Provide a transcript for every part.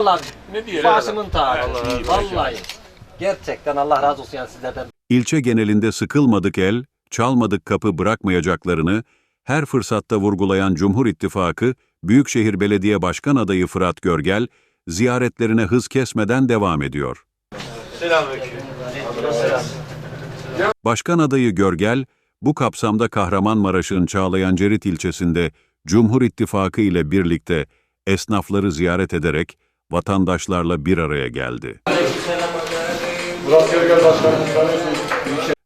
Vallahi Ne diyelim? başımın tacı. Vallahi. Gerçekten Allah razı olsun yani sizlerden. İlçe genelinde sıkılmadık el, çalmadık kapı bırakmayacaklarını her fırsatta vurgulayan Cumhur İttifakı, Büyükşehir Belediye Başkan adayı Fırat Görgel, ziyaretlerine hız kesmeden devam ediyor. Selamünaleyküm. Başkan adayı Görgel, bu kapsamda Kahramanmaraş'ın Çağlayanceret ilçesinde Cumhur İttifakı ile birlikte esnafları ziyaret ederek vatandaşlarla bir araya geldi.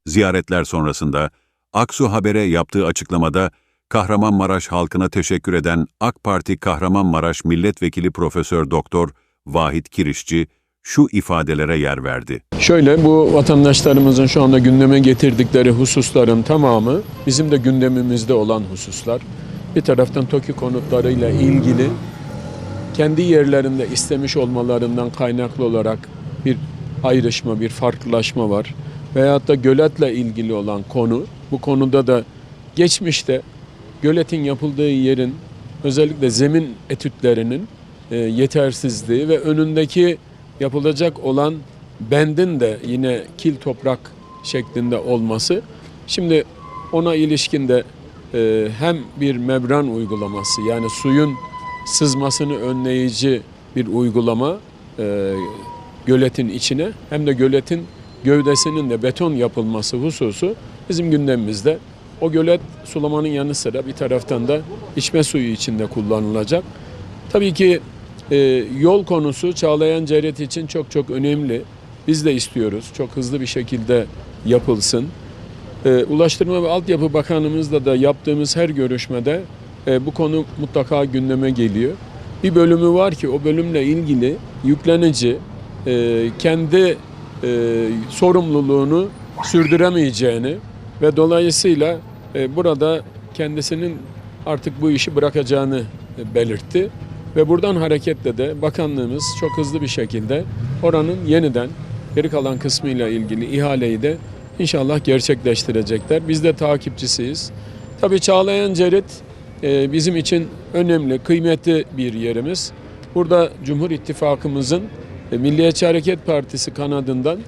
Ziyaretler sonrasında Aksu Haber'e yaptığı açıklamada Kahramanmaraş halkına teşekkür eden AK Parti Kahramanmaraş Milletvekili Profesör Doktor Vahit Kirişçi şu ifadelere yer verdi. Şöyle bu vatandaşlarımızın şu anda gündeme getirdikleri hususların tamamı bizim de gündemimizde olan hususlar. Bir taraftan TOKİ konutlarıyla ilgili kendi yerlerinde istemiş olmalarından kaynaklı olarak bir ayrışma, bir farklılaşma var. Veyahut da göletle ilgili olan konu, bu konuda da geçmişte göletin yapıldığı yerin özellikle zemin etütlerinin e, yetersizliği ve önündeki yapılacak olan bendin de yine kil toprak şeklinde olması. Şimdi ona ilişkin de e, hem bir membran uygulaması yani suyun sızmasını önleyici bir uygulama e, göletin içine hem de göletin gövdesinin de beton yapılması hususu bizim gündemimizde. O gölet sulamanın yanı sıra bir taraftan da içme suyu içinde kullanılacak. Tabii ki e, yol konusu Çağlayan Ceret için çok çok önemli. Biz de istiyoruz çok hızlı bir şekilde yapılsın. E, Ulaştırma ve Altyapı Bakanımızla da yaptığımız her görüşmede e, bu konu mutlaka gündeme geliyor. Bir bölümü var ki o bölümle ilgili yüklenici e, kendi e, sorumluluğunu sürdüremeyeceğini ve dolayısıyla burada kendisinin artık bu işi bırakacağını belirtti. Ve buradan hareketle de bakanlığımız çok hızlı bir şekilde oranın yeniden geri kalan kısmıyla ilgili ihaleyi de inşallah gerçekleştirecekler. Biz de takipçisiyiz. Tabii Çağlayan Cerit bizim için önemli, kıymetli bir yerimiz. Burada Cumhur İttifakımızın e, Milliyetçi Hareket Partisi kanadından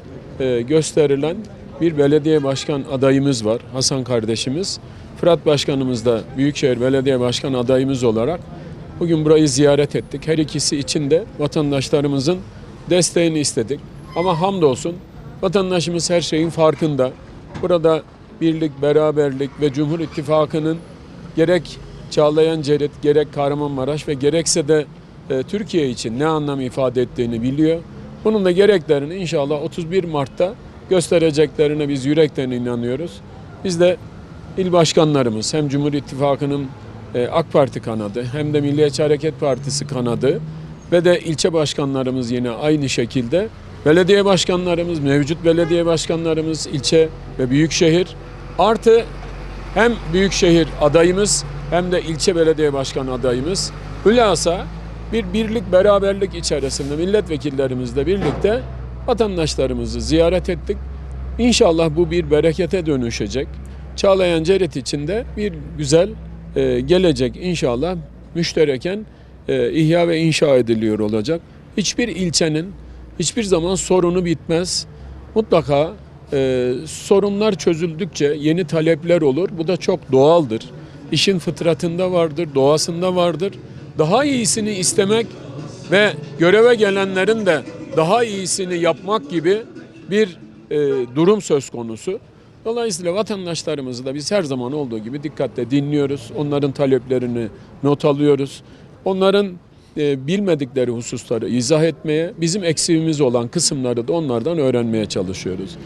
e, gösterilen bir belediye başkan adayımız var. Hasan kardeşimiz. Fırat Başkanımız da Büyükşehir Belediye Başkan adayımız olarak bugün burayı ziyaret ettik. Her ikisi için de vatandaşlarımızın desteğini istedik. Ama hamdolsun vatandaşımız her şeyin farkında. Burada birlik, beraberlik ve Cumhur İttifakı'nın gerek Çağlayan Cerit, gerek Kahramanmaraş ve gerekse de e, Türkiye için ne anlam ifade ettiğini biliyor. Bunun da gereklerini inşallah 31 Mart'ta göstereceklerine biz yürekten inanıyoruz. Biz de il başkanlarımız hem Cumhur İttifakı'nın e, AK Parti kanadı hem de Milliyetçi Hareket Partisi kanadı ve de ilçe başkanlarımız yine aynı şekilde belediye başkanlarımız, mevcut belediye başkanlarımız, ilçe ve büyükşehir artı hem büyükşehir adayımız hem de ilçe belediye başkan adayımız hülasa bir birlik beraberlik içerisinde milletvekillerimizle birlikte vatandaşlarımızı ziyaret ettik. İnşallah bu bir berekete dönüşecek. Çağlayan Cerit için de bir güzel e, gelecek inşallah müştereken e, ihya ve inşa ediliyor olacak. Hiçbir ilçenin hiçbir zaman sorunu bitmez. Mutlaka e, sorunlar çözüldükçe yeni talepler olur. Bu da çok doğaldır. İşin fıtratında vardır, doğasında vardır. Daha iyisini istemek ve göreve gelenlerin de daha iyisini yapmak gibi bir e, durum söz konusu. Dolayısıyla vatandaşlarımızı da biz her zaman olduğu gibi dikkatle dinliyoruz. Onların taleplerini not alıyoruz. Onların e, bilmedikleri hususları izah etmeye, bizim eksiğimiz olan kısımları da onlardan öğrenmeye çalışıyoruz.